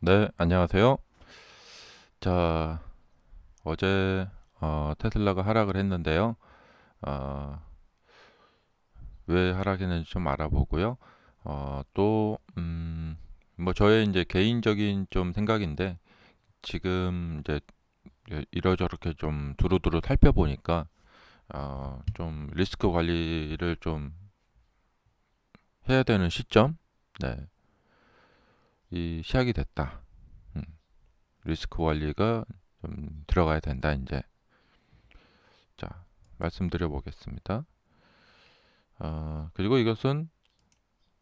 네, 안녕하세요. 자, 어제 어, 테슬라가 하락을 했는데요. 어, 왜 하락했는지 좀 알아보고요. 어, 또, 음, 뭐 저의 이제 개인적인 좀 생각인데 지금 이제 이러저렇게 좀 두루두루 살펴보니까 어, 좀 리스크 관리를 좀 해야 되는 시점, 네, 이 시작이 됐다. 음, 리스크 관리가 좀 들어가야 된다 이제. 자, 말씀드려 보겠습니다. 어, 그리고 이것은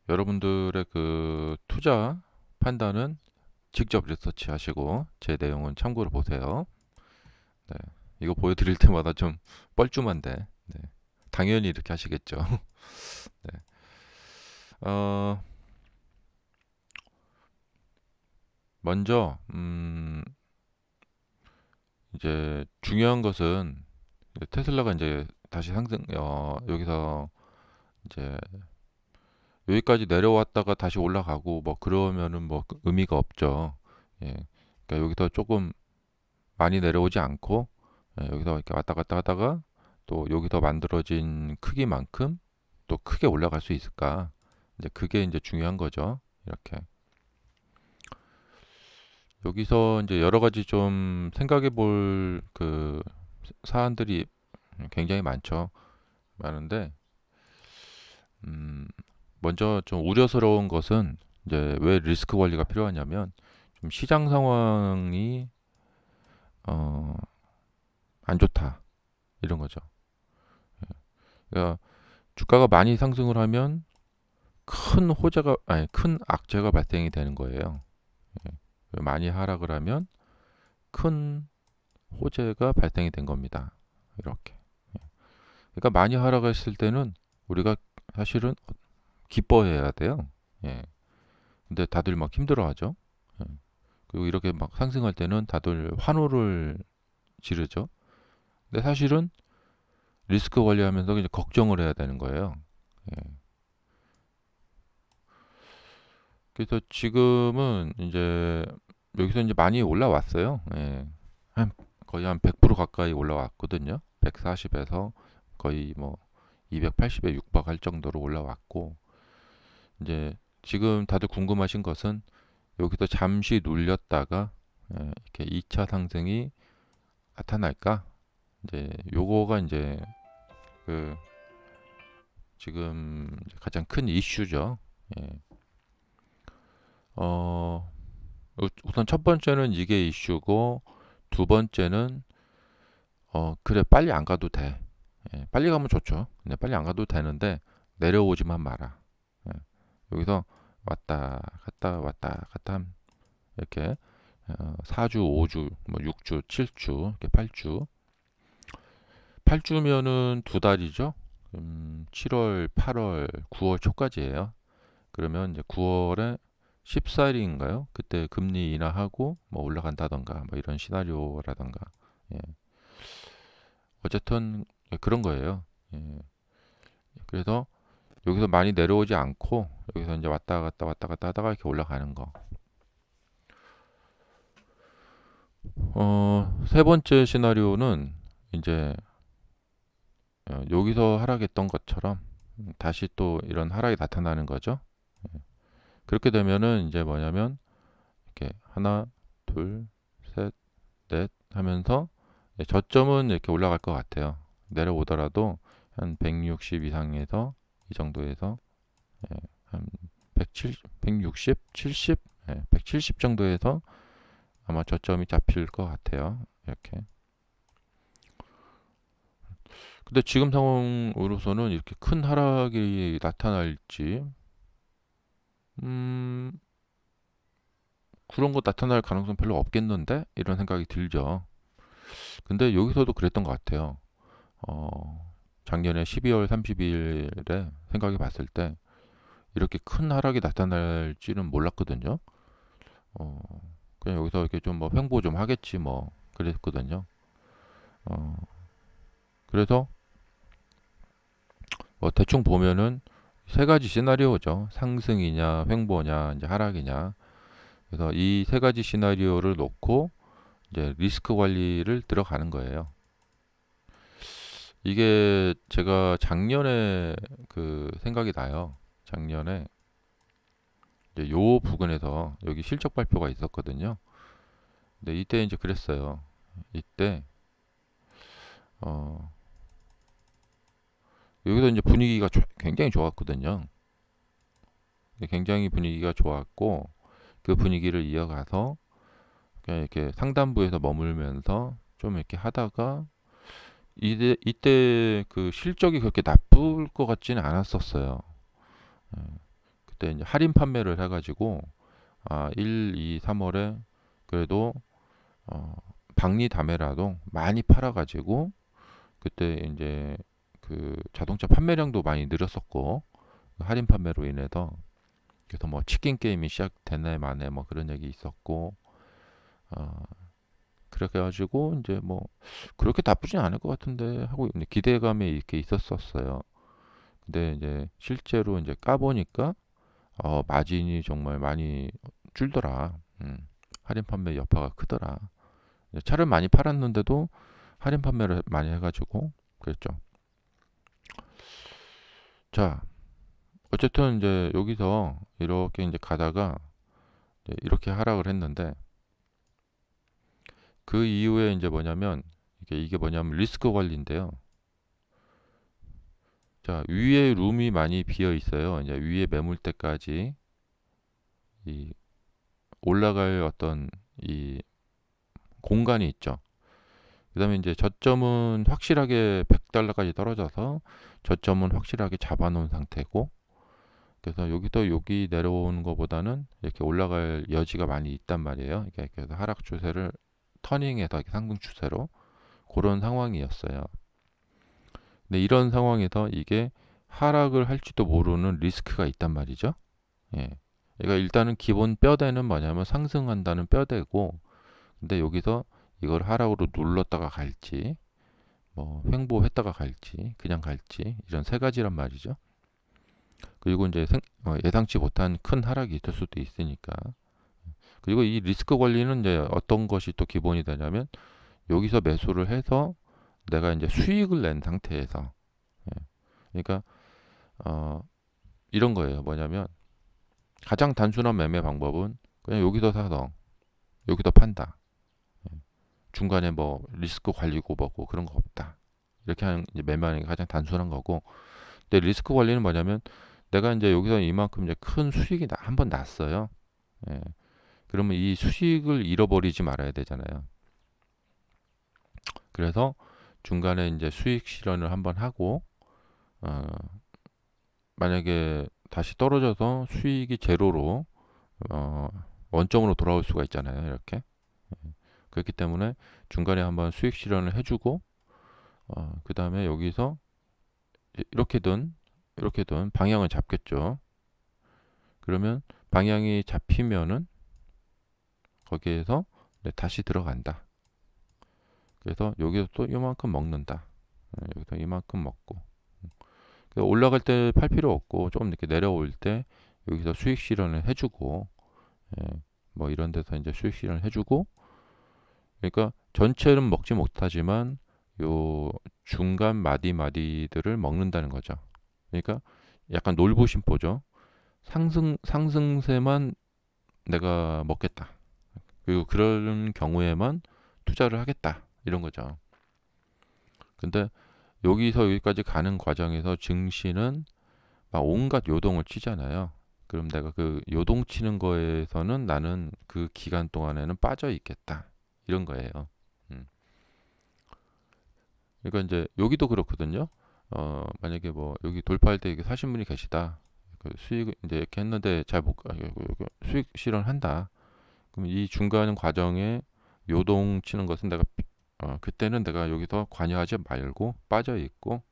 여러분들의 그 투자 판단은 직접 리서치 하시고 제 내용은 참고로 보세요. 네, 이거 보여드릴 때마다 좀 뻘쭘한데, 네, 당연히 이렇게 하시겠죠. 네, 어, 먼저 음, 이제 중요한 것은 테슬라가 이제 다시 상승, 어, 여기서 이제 여기까지 내려왔다가 다시 올라가고 뭐 그러면은 뭐 의미가 없죠. 예. 그러니까 여기서 조금 많이 내려오지 않고 예, 여기서 이렇게 왔다 갔다 하다가 또 여기서 만들어진 크기만큼 또 크게 올라갈 수 있을까? 이제 그게 이제 중요한 거죠. 이렇게. 여기서 이제 여러 가지 좀 생각해 볼 그 사안들이 굉장히 많죠. 많은데, 음, 먼저 좀 우려스러운 것은 이제 왜 리스크 관리가 필요하냐면 좀 시장 상황이 어, 안 좋다 이런 거죠. 그러니까 주가가 많이 상승을 하면 큰 호재가 아니 큰 악재가 발생이 되는 거예요. 예. 많이 하락을 하면 큰 호재가 발생이 된 겁니다. 이렇게. 예. 그러니까 많이 하락했을 때는 우리가 사실은 기뻐해야 돼요. 예. 근데 다들 막 힘들어하죠. 예. 그리고 이렇게 막 상승할 때는 다들 환호를 지르죠. 근데 사실은 리스크 관리하면서 이제 걱정을 해야 되는 거예요. 예. 그래서 지금은 이제 여기서 이제 많이 올라왔어요. 예. 한 거의 한 100% 가까이 올라왔거든요. 140에서 거의 뭐 280에 육박할 정도로 올라왔고 이제 지금 다들 궁금하신 것은 여기서 잠시 눌렸다가 예, 이렇게 2차 상승이 나타날까? 이제 요거가 이제 그 지금 가장 큰 이슈죠. 예. 어, 우- 우선 첫 번째는 이게 이슈고 두 번째는 어, 그래 빨리 안 가도 돼. 예, 빨리 가면 좋죠. 근데 빨리 안 가도 되는데 내려오지만 마라. 예, 여기서 왔다 갔다 왔다 갔다 함- 이렇게 어, 4주, 5주, 뭐 6주, 7주, 이렇게 8주. 8주면은 두 달이죠. 음, 7월, 8월, 9월 초까지예요. 그러면 이제 9월에 14일인가요? 그때 금리 인하하고 뭐 올라간다던가 뭐 이런 시나리오라던가. 예. 어쨌든 예, 그런 거예요. 예. 그래서 여기서 많이 내려오지 않고 여기서 이제 왔다 갔다 왔다 갔다 하다가 이렇게 올라가는 거. 어, 세 번째 시나리오는 이제 어, 여기서 하락했던 것처럼 다시 또 이런 하락이 나타나는 거죠. 예. 그렇게 되면은 이제 뭐냐면 이렇게 하나, 둘, 셋, 넷 하면서 예, 저점은 이렇게 올라갈 것 같아요. 내려오더라도 한 160 이상에서 이 정도에서 예, 한 170, 160, 70, 예, 170 정도에서 아마 저점이 잡힐 것 같아요. 이렇게. 근데 지금 상황으로서는 이렇게 큰 하락이 나타날지, 음, 그런 거 나타날 가능성 별로 없겠는데? 이런 생각이 들죠. 근데 여기서도 그랬던 것 같아요. 어, 작년에 12월 30일에 생각해 봤을 때 이렇게 큰 하락이 나타날지는 몰랐거든요. 어, 그냥 여기서 이렇게 좀 뭐 횡보 좀 하겠지 뭐 그랬거든요. 어, 그래서 뭐 대충 보면은 세 가지 시나리오죠. 상승이냐, 횡보냐, 이제 하락이냐. 그래서 이 세 가지 시나리오를 놓고 이제 리스크 관리를 들어가는 거예요. 이게 제가 작년에 그 생각이 나요. 작년에 이제 요 부근에서 여기 실적 발표가 있었거든요. 근데 이때 이제 그랬어요. 이때 어 여기서 이제 분위기가 좋- 굉장히 좋았거든요. 굉장히 분위기가 좋았고 그 분위기를 이어가서 그냥 이렇게 상단부에서 머물면서 좀 이렇게 하다가 이때, 이때 그 실적이 그렇게 나쁠 것 같지는 않았었어요. 예, 그때 이제 할인 판매를 해가지고 아 1, 2, 3월에 그래도 어, 박리담회라도 많이 팔아가지고 그때 이제 그 자동차 판매량도 많이 늘었었고 그 할인 판매로 인해서 그래서 뭐 치킨 게임이 시작되네 마네 뭐 그런 얘기 있었고 어, 그렇게 해가지고 이제 뭐 그렇게 나쁘진 않을 것 같은데 하고 기대감이 이렇게 있었었어요. 근데 이제 실제로 이제 까보니까 어, 마진이 정말 많이 줄더라. 음, 할인 판매 여파가 크더라. 차를 많이 팔았는데도 할인 판매를 많이 해가지고 그랬죠. 자, 어쨌든 이제 여기서 이렇게 이제 가다가 이렇게 하락을 했는데 그 이후에 이제 뭐냐면 이게 이게 뭐냐면 리스크 관리인데요. 자, 위에 룸이 많이 비어 있어요. 이제 위에 매물대까지 이 올라갈 어떤 이 공간이 있죠. 그다음에 이제 저점은 확실하게 100달러까지 떨어져서 저점은 확실하게 잡아놓은 상태고 그래서 여기서 여기 내려오는 것보다는 이렇게 올라갈 여지가 많이 있단 말이에요. 그래서 하락 추세를 터닝해서 상승 추세로 그런 상황이었어요. 근데 이런 상황에서 이게 하락을 할지도 모르는 리스크가 있단 말이죠. 예. 그러니까 일단은 기본 뼈대는 뭐냐면 상승한다는 뼈대고 근데 여기서 이걸 하락으로 눌렀다가 갈지 뭐 횡보했다가 갈지 그냥 갈지 이런 세 가지란 말이죠. 그리고 이제 생, 어, 예상치 못한 큰 하락이 있을 수도 있으니까 그리고 이 리스크 관리는 이제 어떤 것이 또 기본이 되냐면 여기서 매수를 해서 내가 이제 수익을 낸 상태에서 예. 그러니까 어, 이런 거예요. 뭐냐면 가장 단순한 매매 방법은 그냥 여기서 사서 여기서 판다. 예. 중간에 뭐 리스크 관리고 뭐고 그런 거 없다. 이렇게 하는 이제 매매하는 게 가장 단순한 거고. 근데 리스크 관리는 뭐냐면 내가 이제 여기서 이만큼 이제 큰 수익이 한 번 났어요. 예. 그러면 이 수익을 잃어버리지 말아야 되잖아요. 그래서 중간에 이제 수익 실현을 한번 하고 어, 만약에 다시 떨어져서 수익이 제로로 어, 원점으로 돌아올 수가 있잖아요. 이렇게 예. 그렇기 때문에 중간에 한번 수익 실현을 해주고 어, 그 다음에 여기서 이렇게든 이렇게든 방향을 잡겠죠. 그러면 방향이 잡히면은 거기에서 네, 다시 들어간다. 그래서 여기서 또 이만큼 먹는다. 네, 여기서 이만큼 먹고 올라갈 때 팔 필요 없고 조금 이렇게 내려올 때 여기서 수익 실현을 해주고 예, 뭐 이런 데서 이제 수익 실현을 해주고 그러니까 전체는 먹지 못하지만 요 중간 마디 마디들을 먹는다는 거죠. 그러니까 약간 놀부심보죠. 상승 상승세만 내가 먹겠다. 그리고 그런 경우에만 투자를 하겠다. 이런 거죠. 근데 여기서 여기까지 가는 과정에서 증시는 막 온갖 요동을 치잖아요. 그럼 내가 그 요동 치는 거에서는 나는 그 기간 동안에는 빠져 있겠다. 이런 거예요. 음. 그러니까 이제 여기도 그렇거든요. 어, 만약에 뭐 여기 돌파할 때 사신 분이 계시다. 그 수익 이제 이렇게 했는데 잘 못, 아, 수익 실현한다. 그럼 이 중간 과정에 요동 치는 것은 내가 어, 그때는 내가 여기서 관여하지 말고 빠져 있고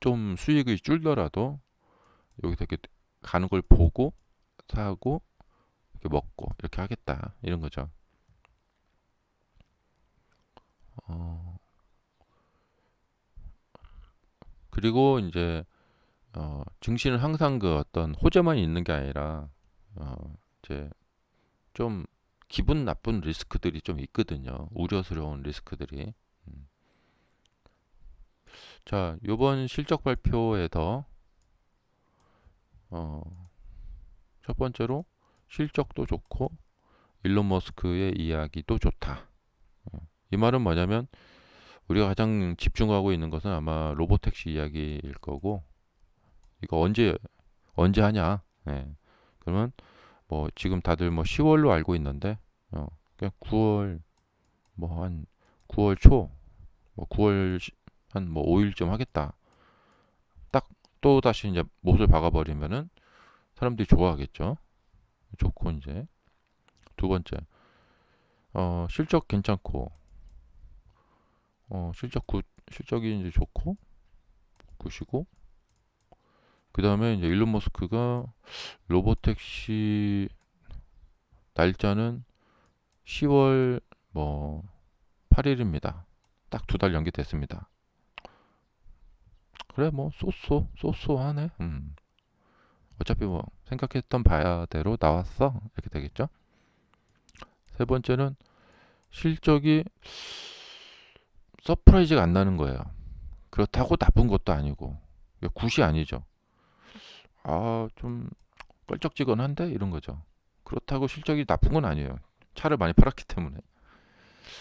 좀 수익이 줄더라도 여기서 이렇게 가는 걸 보고 사고 이렇게 먹고 이렇게 하겠다 이런 거죠. 어, 그리고 이제 어, 증시는 항상 그 어떤 호재만 있는 게 아니라 어, 이제 좀 기분 나쁜 리스크들이 좀 있거든요. 우려스러운 리스크들이. 음. 자, 요번 실적 발표에서 어, 첫 번째로 실적도 좋고 일론 머스크의 이야기도 좋다. 어, 이 말은 뭐냐면 우리가 가장 집중하고 있는 것은 아마 로보택시 이야기일 거고 이거 언제 언제 하냐? 예. 그러면 뭐 지금 다들 뭐 10월로 알고 있는데 어, 그냥 9월 뭐 한 9월 초 뭐 9월 한 뭐 5일쯤 하겠다. 딱 또 다시 이제 못을 박아버리면은 사람들이 좋아하겠죠. 좋고 이제 두 번째 어 실적 괜찮고 어 실적 굿 실적이 이제 좋고 굿이고 그 다음에 이제 일론 머스크가 로보택시 날짜는 10월 뭐 8일입니다. 딱 두 달 연기됐습니다. 그래 뭐 쏘쏘 쏘쏘하네. 음. 어차피 뭐 생각했던 바야대로 나왔어 이렇게 되겠죠. 세 번째는 실적이 서프라이즈가 안 나는 거예요. 그렇다고 나쁜 것도 아니고 굿이 아니죠. 아 좀 껄쩍지근한데 이런 거죠. 그렇다고 실적이 나쁜 건 아니에요. 차를 많이 팔았기 때문에.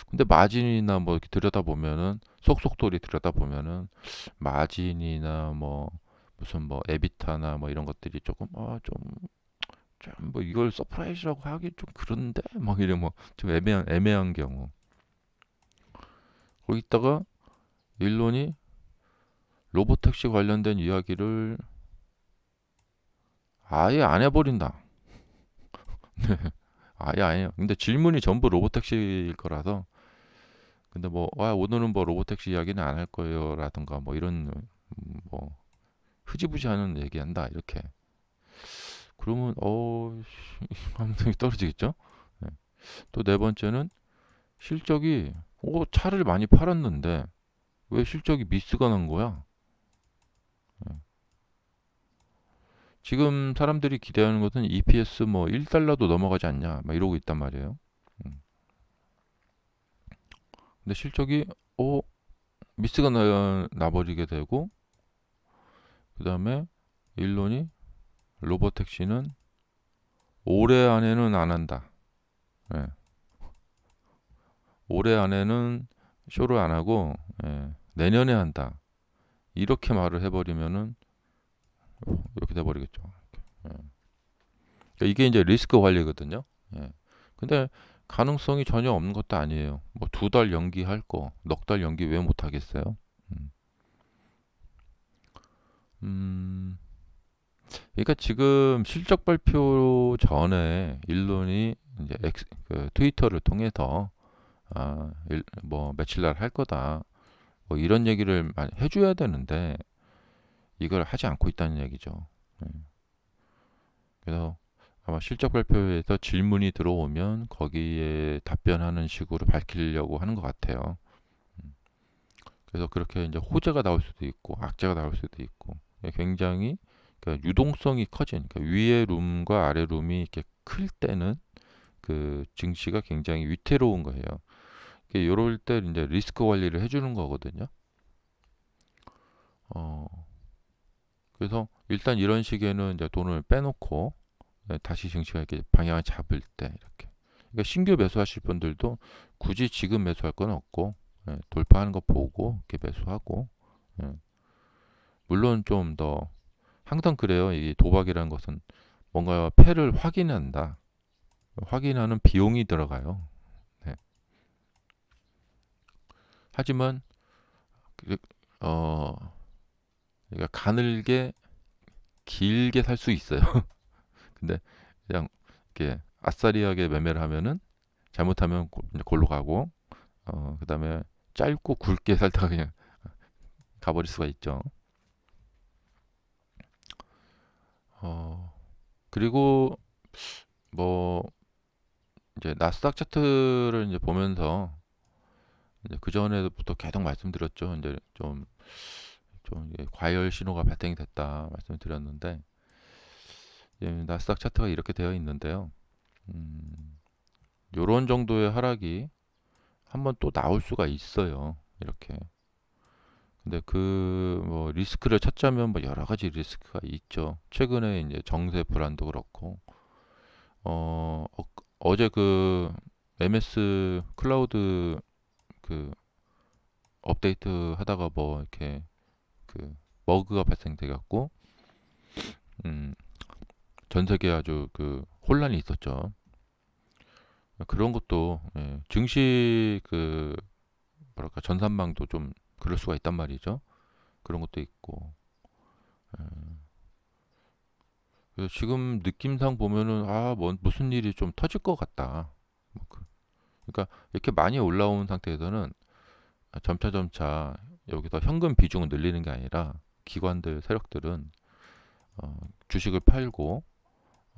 근데 마진이나 뭐 이렇게 들여다 보면은 속속돌이 들여다 보면은 마진이나 뭐 무슨 뭐 에비타나 뭐 이런 것들이 조금 아좀 좀 뭐 이걸 서프라이즈라고 하기 좀 그런데 막 이래 뭐좀 애매한 애매한 경우 거기다가 일론이 로보택시 관련된 이야기를 아예 안 해버린다. 네. 아예 아니에요. 근데 질문이 전부 로보택시일 거라서 근데 뭐 와, 오늘은 뭐 로보택시 이야기는 안 할 거예요라든가 뭐 이런 음, 뭐 흐지부지하는 얘기한다 이렇게 그러면 어 감성이 떨어지겠죠. 네. 또네 번째는 실적이 오 차를 많이 팔았는데 왜 실적이 미스가 난 거야? 네. 지금 사람들이 기대하는 것은 EPS 뭐 1달러도 넘어가지 않냐 막 이러고 있단 말이에요. 음. 근데 실적이 오 미스가 나, 나버리게 되고 그 다음에 일론이 로보택시는 올해 안에는 안 한다. 예. 올해 안에는 쇼를 안 하고 예. 내년에 한다. 이렇게 말을 해버리면은 이렇게 돼버리겠죠. 예. 그러니까 이게 이제 리스크 관리거든요. 예. 근데 가능성이 전혀 없는 것도 아니에요. 뭐 두 달 연기할 거, 넉 달 연기 왜 못 하겠어요? 음. 음. 그러니까 지금 실적 발표 전에 일론이 이제 엑스, 그 트위터를 통해서 아, 일, 뭐 며칠 날 할 거다. 뭐 이런 얘기를 많이 해줘야 되는데 이걸 하지 않고 있다는 얘기죠. 네. 그래서 아마 실적 발표에서 질문이 들어오면 거기에 답변하는 식으로 밝히려고 하는 것 같아요. 음. 그래서 그렇게 이제 호재가 나올 수도 있고 악재가 나올 수도 있고 굉장히 그러니까 유동성이 커진 그러니까 위에 룸과 아래 룸이 이렇게 클 때는 그 증시가 굉장히 위태로운 거예요. 이럴 때 이제 리스크 관리를 해주는 거거든요. 어, 그래서 일단 이런 시기에는 이제 돈을 빼놓고 네, 다시 증시가 이렇게 방향을 잡을 때 이렇게. 그러니까 신규 매수하실 분들도 굳이 지금 매수할 건 없고 예, 돌파하는 거 보고 이렇게 매수하고 예. 물론 좀 더 항상 그래요. 이 도박이라는 것은 뭔가 패를 확인한다. 확인하는 비용이 들어가요. 네. 하지만 그, 어 그러니까 가늘게 길게 살 수 있어요. 근데 그냥 이렇게 아싸리하게 매매를 하면은 잘못하면 골로 가고 어 그다음에 짧고 굵게 살다가 그냥 가버릴 수가 있죠. 어 그리고 뭐 이제 나스닥 차트를 이제 보면서 이제 그 전에부터 계속 말씀드렸죠. 이제 좀, 좀 과열 신호가 발생이 됐다 말씀을 드렸는데 나스닥 차트가 이렇게 되어 있는데요. 음, 요런 정도의 하락이 한번 또 나올 수가 있어요. 이렇게. 근데 그 뭐 리스크를 찾자면 뭐 여러 가지 리스크가 있죠. 최근에 이제 정세 불안도 그렇고 어, 어 어제 그 MS 클라우드 그 업데이트 하다가 뭐 이렇게 그 버그가 발생돼 갖고 음, 전 세계 아주 그 혼란이 있었죠. 그런 것도 예, 증시 그 뭐랄까 전산망도 좀 그럴 수가 있단 말이죠. 그런 것도 있고. 예. 그래서 지금 느낌상 보면은 아, 뭐 무슨 일이 좀 터질 것 같다. 뭐 그, 그러니까 이렇게 많이 올라온 상태에서는 점차 점차 여기서 현금 비중을 늘리는 게 아니라 기관들 세력들은 어, 주식을 팔고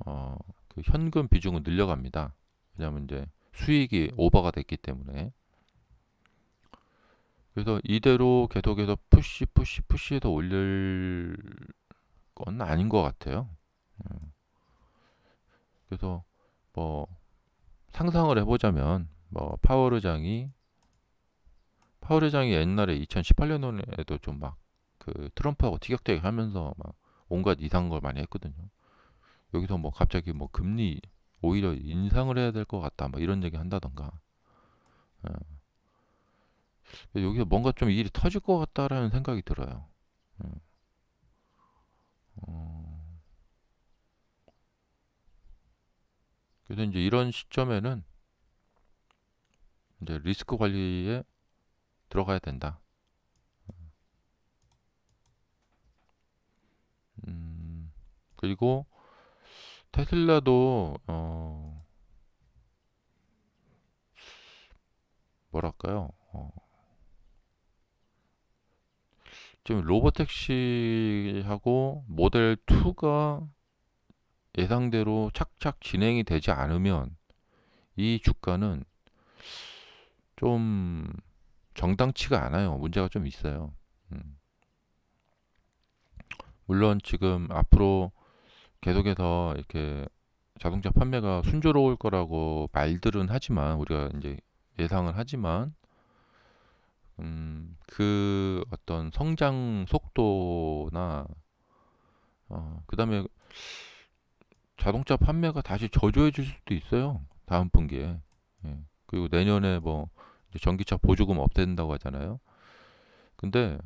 어, 그 현금 비중을 늘려갑니다. 왜냐하면 이제 수익이 오버가 됐기 때문에 그래서 이대로 계속해서 푸시 푸시 푸시해서 올릴 건 아닌 것 같아요. 음. 그래서 뭐 상상을 해보자면 뭐 파월 의장이 옛날에 2018년에도 좀 막 그 트럼프하고 티격태격 하면서 막 온갖 이상한 걸 많이 했거든요. 여기서 뭐 갑자기 뭐 금리 오히려 인상을 해야 될 것 같다 뭐 이런 얘기 한다던가 예. 여기서 뭔가 좀 일이 터질 것 같다라는 생각이 들어요. 예. 어... 그래서 이제 이런 시점에는 이제 리스크 관리에 들어가야 된다. 음, 그리고 테슬라도 어, 뭐랄까요? 어, 지금 로보택시하고 모델 2가 예상대로 착착 진행이 되지 않으면 이 주가는 좀 정당치가 않아요. 문제가 좀 있어요. 음. 물론 지금 앞으로 계속해서 이렇게 자동차 판매가 순조로울 거라고 말들은 하지만 우리가 이제 예상을 하지만 음, 그 어떤 성장 속도나 어, 그다음에 자동차 판매가 다시 저조해질 수도 있어요. 다음 분기에. 예. 그리고 내년에 뭐 전기차 보조금 없앤다고 하잖아요. 근데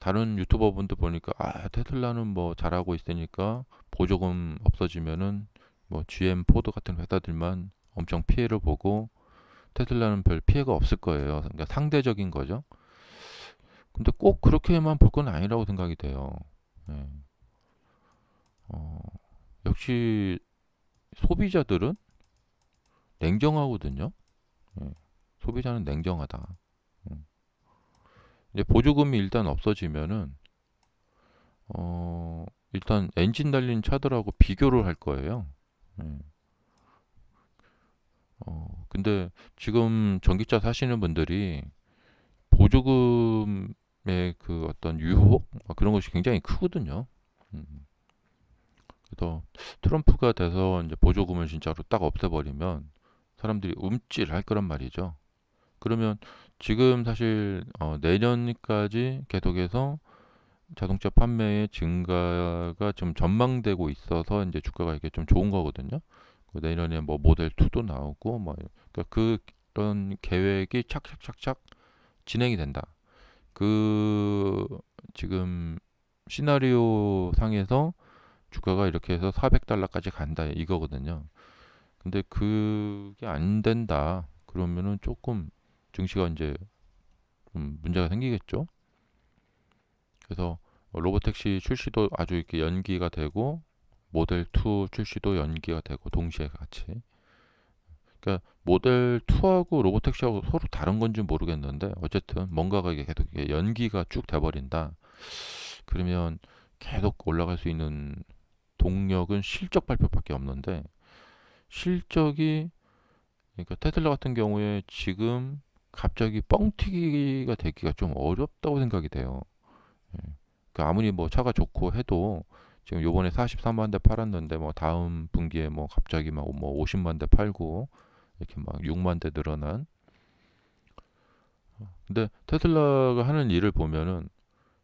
다른 유튜버 분들 보니까 아 테슬라는 뭐 잘하고 있으니까 보조금 없어지면은 뭐 GM, 포드 같은 회사들만 엄청 피해를 보고 테슬라는 별 피해가 없을 거예요. 그러니까 상대적인 거죠. 근데 꼭 그렇게만 볼 건 아니라고 생각이 돼요. 네. 어, 역시 소비자들은 냉정하거든요. 네. 소비자는 냉정하다. 이제 보조금이 일단 없어지면은 어 일단 엔진 달린 차들하고 비교를 할 거예요. 네. 어 근데 지금 전기차 사시는 분들이 보조금의 그 어떤 유혹 그런 것이 굉장히 크거든요. 음. 그래서 트럼프가 돼서 이제 보조금을 진짜로 딱 없애버리면 사람들이 움찔할 거란 말이죠. 그러면 지금 사실 어, 내년까지 계속해서 자동차 판매의 증가가 좀 전망되고 있어서 이제 주가가 이게 좀 좋은 거거든요. 그 내년에 뭐 모델 2도 나오고 뭐 그러니까 그런 계획이 착착착착 진행이 된다. 그 지금 시나리오 상에서 주가가 이렇게 해서 400달러까지 간다 이거거든요. 근데 그게 안 된다. 그러면은 조금 증시가 이제 좀 문제가 생기겠죠. 그래서 로보택시 출시도 아주 이렇게 연기가 되고 모델 2 출시도 연기가 되고 동시에 같이. 그러니까 모델 2하고 로보택시하고 서로 다른 건지 모르겠는데 어쨌든 뭔가가 이게 계속 연기가 쭉 돼버린다. 그러면 계속 올라갈 수 있는 동력은 실적 발표밖에 없는데 실적이 그러니까 테슬라 같은 경우에 지금 갑자기 뻥튀기가 되기가 좀 어렵다고 생각이 돼요. 예. 그러니까 아무리 뭐 차가 좋고 해도 지금 요번에 43만 대 팔았는데 뭐 다음 분기에 뭐 갑자기 막 뭐 50만 대 팔고 이렇게 막 6만 대 늘어난 근데 테슬라가 하는 일을 보면은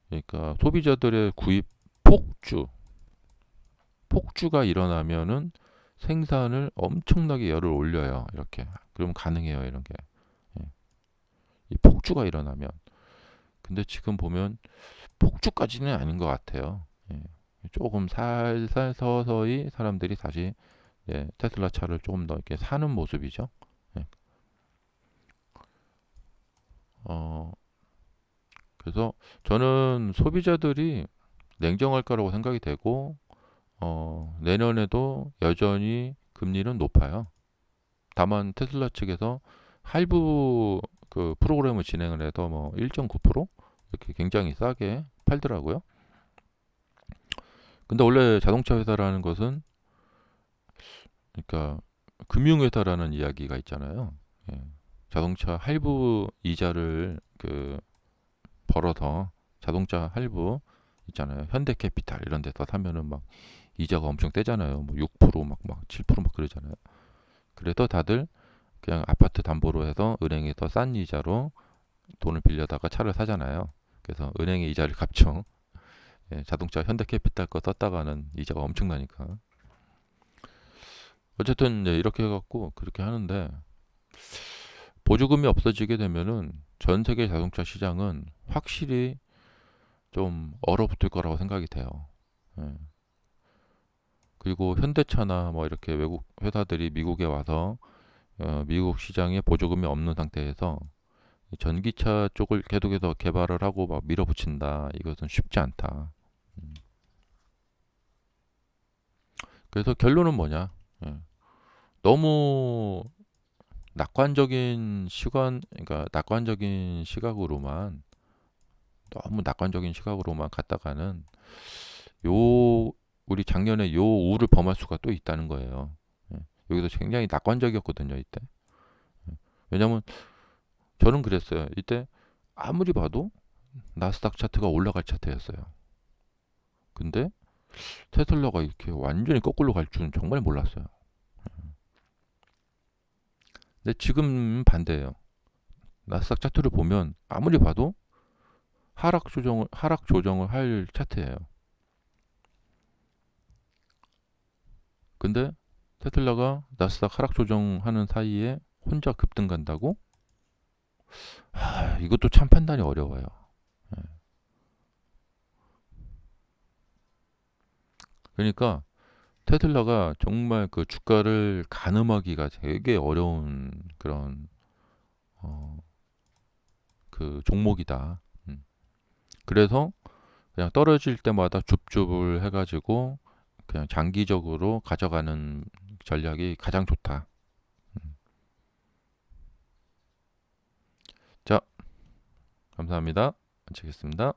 그러니까 소비자들의 구입 폭주 폭주가 일어나면은 생산을 엄청나게 열을 올려요. 이렇게. 그러면 가능해요. 이런 게. 예. 이 폭주가 일어나면. 근데 지금 보면 폭주까지는 아닌 것 같아요. 예. 조금 살살 서서히 사람들이 다시 예, 테슬라 차를 조금 더 이렇게 사는 모습이죠. 예. 어, 그래서 저는 소비자들이 냉정할 거라고 생각이 되고 어, 내년에도 여전히 금리는 높아요. 다만 테슬라 측에서 할부 그 프로그램을 진행을 해서 뭐 1.9% 이렇게 굉장히 싸게 팔더라고요. 근데 원래 자동차 회사라는 것은 그러니까 금융회사라는 이야기가 있잖아요. 예. 자동차 할부 이자를 그 벌어서 자동차 할부 있잖아요. 현대캐피탈 이런 데서 사면은 막 이자가 엄청 떼잖아요. 뭐 6%막 막 7%막 그러잖아요. 그래도 다들 그냥 아파트 담보로 해서 은행에서 싼 이자로 돈을 빌려다가 차를 사잖아요. 그래서 은행의 이자를 갚죠. 예, 자동차 현대캐피탈 거 썼다가는 이자가 엄청나니까. 어쨌든 이제 이렇게 해갖고 그렇게 하는데 보조금이 없어지게 되면은 전 세계 자동차 시장은 확실히 좀 얼어붙을 거라고 생각이 돼요. 예. 그리고 현대차나 뭐 이렇게 외국 회사들이 미국에 와서 어, 미국 시장에 보조금이 없는 상태에서 전기차 쪽을 계속해서 개발을 하고 막 밀어붙인다. 이것은 쉽지 않다. 음. 그래서 결론은 뭐냐? 예. 너무 낙관적인 시간, 그러니까 낙관적인 시각으로만 너무 낙관적인 시각으로만 갔다가는 요 우리 작년에 요 우를 범할 수가 또 있다는 거예요. 예. 여기서 굉장히 낙관적이었거든요, 이때. 예. 왜냐면 저는 그랬어요. 이때 아무리 봐도 나스닥 차트가 올라갈 차트였어요. 근데 테슬라가 이렇게 완전히 거꾸로 갈 줄은 정말 몰랐어요. 예. 근데 지금 반대예요. 나스닥 차트를 보면 아무리 봐도 하락 조정을 하락 조정을 할 차트예요. 근데 테슬라가 나스닥 하락 조정하는 사이에 혼자 급등 간다고? 아, 이것도 참 판단이 어려워요. 예. 그러니까 테슬라가 정말 그 주가를 가늠하기가 되게 어려운 그런 어, 그 종목이다. 음. 그래서 그냥 떨어질 때마다 줍줍을 해가지고 그냥 장기적으로 가져가는 전략이 가장 좋다. 음. 자, 감사합니다. 마치겠습니다.